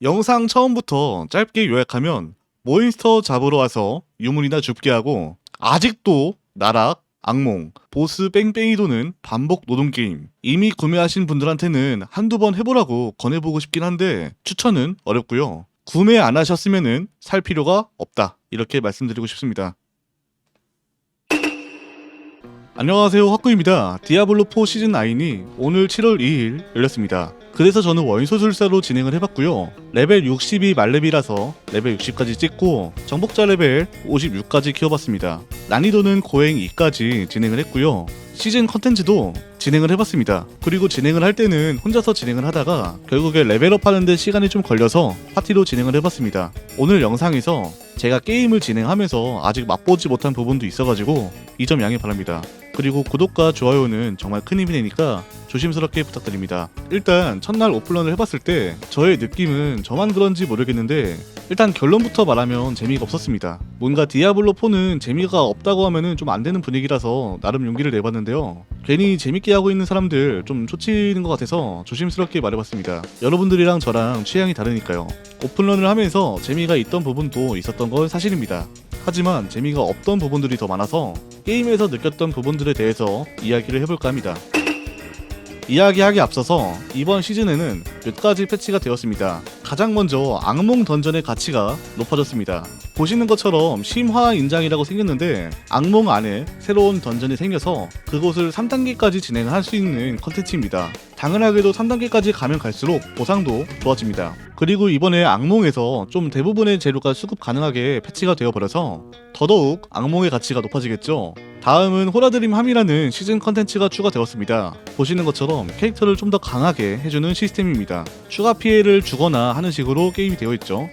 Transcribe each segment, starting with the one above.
영상 처음부터 짧게 요약하면 몬스터 잡으러 와서 유물이나 줍게 하고 아직도 나락, 악몽, 보스 뺑뺑이 도는 반복 노동 게임. 이미 구매하신 분들한테는 한두 번 해보라고 권해보고 싶긴 한데 추천은 어렵고요. 구매 안 하셨으면은 살 필요가 없다. 이렇게 말씀드리고 싶습니다. 안녕하세요 확구입니다. 디아블로4 시즌 9이 오늘 7월 2일 열렸습니다. 그래서 저는 원소술사로 진행을 해봤고요. 레벨 62 만렙이라서 레벨 60까지 찍고 정복자 레벨 56까지 키워봤습니다. 난이도는 고행 2까지 진행을 했고요. 시즌 컨텐츠도 진행을 해봤습니다. 그리고 진행을 할 때는 혼자서 진행을 하다가 결국에 레벨업 하는데 시간이 좀 걸려서 파티로 진행을 해봤습니다. 오늘 영상에서 제가 게임을 진행하면서 아직 맛보지 못한 부분도 있어가지고 이 점 양해 바랍니다. 그리고 구독과 좋아요는 정말 큰 힘이 되니까 조심스럽게 부탁드립니다. 일단 첫날 오픈런을 해봤을 때 저의 느낌은 저만 그런지 모르겠는데 일단 결론부터 말하면 재미가 없었습니다. 뭔가 디아블로 4는 재미가 없다고 하면은 좀 안 되는 분위기라서 나름 용기를 내봤는데요. 괜히 재밌게 하고 있는 사람들 좀 초치는 것 같아서 조심스럽게 말해봤습니다. 여러분들이랑 저랑 취향이 다르니까요. 오픈런을 하면서 재미가 있던 부분도 있었던 건 사실입니다. 하지만 재미가 없던 부분들이 더 많아서 게임에서 느꼈던 부분들에 대해서 이야기를 해볼까 합니다. 이야기하기 앞서서 이번 시즌에는 몇 가지 패치가 되었습니다. 가장 먼저 악몽 던전의 가치가 높아졌습니다. 보시는 것처럼 심화 인장이라고 생겼는데 악몽 안에 새로운 던전이 생겨서 그곳을 3단계까지 진행을 할 수 있는 컨텐츠입니다. 당연하게도 3단계까지 가면 갈수록 보상도 좋아집니다. 그리고 이번에 악몽에서 좀 대부분의 재료가 수급 가능하게 패치가 되어버려서 더더욱 악몽의 가치가 높아지겠죠. 다음은 호라드림 함이라는 시즌 컨텐츠가 추가되었습니다. 보시는 것처럼 캐릭터를 좀 더 강하게 해주는 시스템입니다. 추가 피해를 주거나 하는 식으로 게임이 되어 있죠.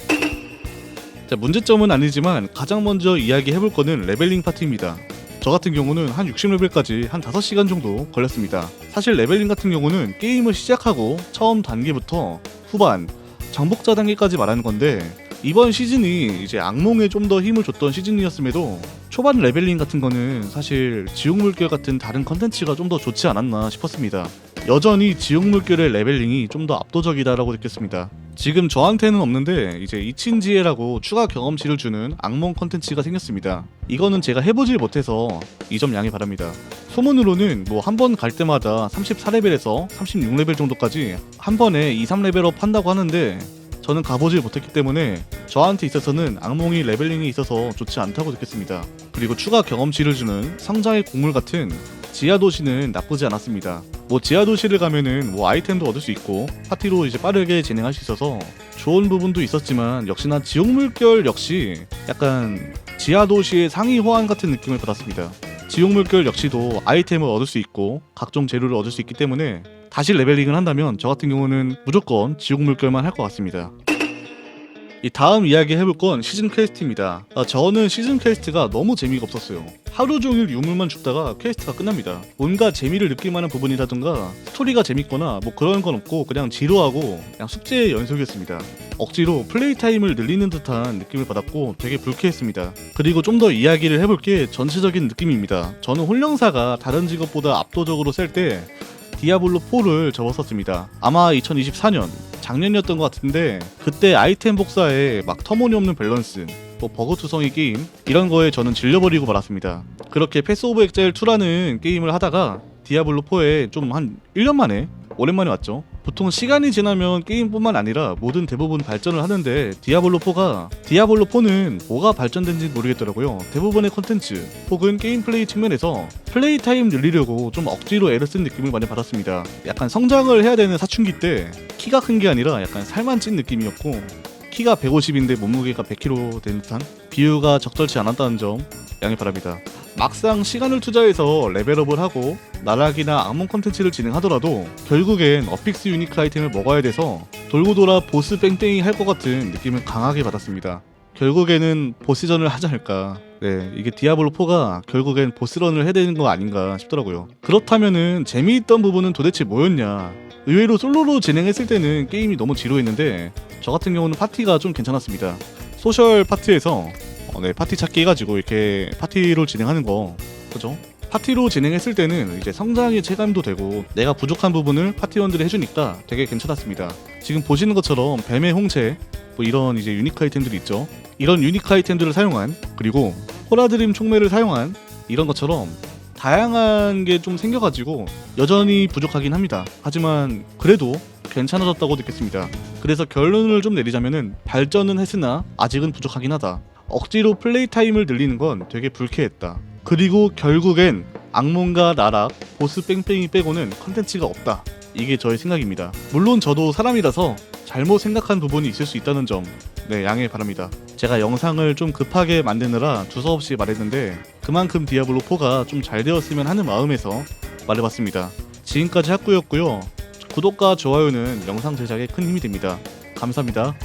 자, 문제점은 아니지만 가장 먼저 이야기해볼 거는 레벨링 파트입니다. 저 같은 경우는 한 60레벨까지 한 5시간 정도 걸렸습니다. 사실 레벨링 같은 경우는 게임을 시작하고 처음 단계부터 후반, 정복자 단계까지 말하는 건데 이번 시즌이 이제 악몽에 좀 더 힘을 줬던 시즌이었음에도 초반 레벨링 같은 거는 사실 지옥물결 같은 다른 컨텐츠가 좀 더 좋지 않았나 싶었습니다. 여전히 지옥물결의 레벨링이 좀 더 압도적이다라고 느꼈습니다. 지금 저한테는 없는데 이제 이친지혜라고 추가 경험치를 주는 악몽 컨텐츠가 생겼습니다. 이거는 제가 해보질 못해서 이 점 양해 바랍니다. 소문으로는 뭐 한 번 갈 때마다 34레벨에서 36레벨 정도까지 한 번에 2, 3레벨업 한다고 하는데 저는 가보질 못했기 때문에 저한테 있어서는 악몽이 레벨링이 있어서 좋지 않다고 느꼈습니다. 그리고 추가 경험치를 주는 상자의 곡물 같은 지하 도시는 나쁘지 않았습니다. 뭐 지하 도시를 가면은 뭐 아이템도 얻을 수 있고 파티로 이제 빠르게 진행할 수 있어서 좋은 부분도 있었지만 역시나 지옥 물결 역시 약간 지하 도시의 상위 호환 같은 느낌을 받았습니다. 지옥 물결 역시도 아이템을 얻을 수 있고 각종 재료를 얻을 수 있기 때문에 다시 레벨링을 한다면 저 같은 경우는 무조건 지옥 물결만 할 것 같습니다. 이 다음 이야기 해볼 건 시즌 퀘스트입니다. 아, 저는 시즌 퀘스트가 너무 재미가 없었어요. 하루 종일 유물만 줍다가 퀘스트가 끝납니다. 뭔가 재미를 느낄 만한 부분이라든가 스토리가 재밌거나 뭐 그런 건 없고 그냥 지루하고 그냥 숙제의 연속이었습니다. 억지로 플레이 타임을 늘리는 듯한 느낌을 받았고 되게 불쾌했습니다. 그리고 좀 더 이야기를 해볼 게 전체적인 느낌입니다. 저는 홀령사가 다른 직업보다 압도적으로 셀때 디아블로 4를 접었었습니다. 아마 2024년 작년이었던 것 같은데 그때 아이템 복사에 막 터무니없는 밸런스 뭐 버그 투성이 게임 이런 거에 저는 질려버리고 말았습니다. 그렇게 패스 오브 엑셀 2라는 게임을 하다가 디아블로 4에 좀 한 1년 만에 오랜만에 왔죠. 보통 시간이 지나면 게임뿐만 아니라 모든 대부분 발전을 하는데 디아블로 4가 디아블로 4는 뭐가 발전된지 모르겠더라고요. 대부분의 컨텐츠 혹은 게임 플레이 측면에서 플레이 타임 늘리려고 좀 억지로 애를 쓴 느낌을 많이 받았습니다. 약간 성장을 해야 되는 사춘기 때 키가 큰 게 아니라 약간 살만 찐 느낌이었고 키가 150인데 몸무게가 100kg 된 듯한 비유가 적절치 않았다는 점 양해 바랍니다. 막상 시간을 투자해서 레벨업을 하고 나락이나 악몽 컨텐츠를 진행하더라도 결국엔 어픽스 유니크 아이템을 먹어야 돼서 돌고 돌아 보스 뺑뺑이 할 것 같은 느낌을 강하게 받았습니다. 결국에는 보스전을 하지 않을까. 네, 이게 디아블로 4가 결국엔 보스런을 해야 되는 거 아닌가 싶더라고요. 그렇다면은 재미있던 부분은 도대체 뭐였냐? 의외로 솔로로 진행했을 때는 게임이 너무 지루했는데 저 같은 경우는 파티가 좀 괜찮았습니다. 소셜 파티에서 어, 네, 파티 찾기 해가지고 이렇게 파티로 진행하는 거 그죠? 파티로 진행했을 때는 이제 성장의 체감도 되고 내가 부족한 부분을 파티원들이 해주니까 되게 괜찮았습니다. 지금 보시는 것처럼 뱀의 홍채 뭐 이런 이제 유니크 아이템들이 있죠. 이런 유니크 아이템들을 사용한 그리고 호라드림 총매를 사용한 이런 것처럼 다양한 게 좀 생겨가지고 여전히 부족하긴 합니다. 하지만 그래도 괜찮아졌다고 느꼈습니다. 그래서 결론을 좀 내리자면은 발전은 했으나 아직은 부족하긴 하다. 억지로 플레이 타임을 늘리는 건 되게 불쾌했다. 그리고 결국엔 악몽과 나락, 보스 뺑뺑이 빼고는 컨텐츠가 없다. 이게 저의 생각입니다. 물론 저도 사람이라서 잘못 생각한 부분이 있을 수 있다는 점, 네, 양해 바랍니다. 제가 영상을 좀 급하게 만드느라 두서없이 말했는데 그만큼 디아블로4가 좀 잘 되었으면 하는 마음에서 말해봤습니다. 지금까지 학구였고요. 구독과 좋아요는 영상 제작에 큰 힘이 됩니다. 감사합니다.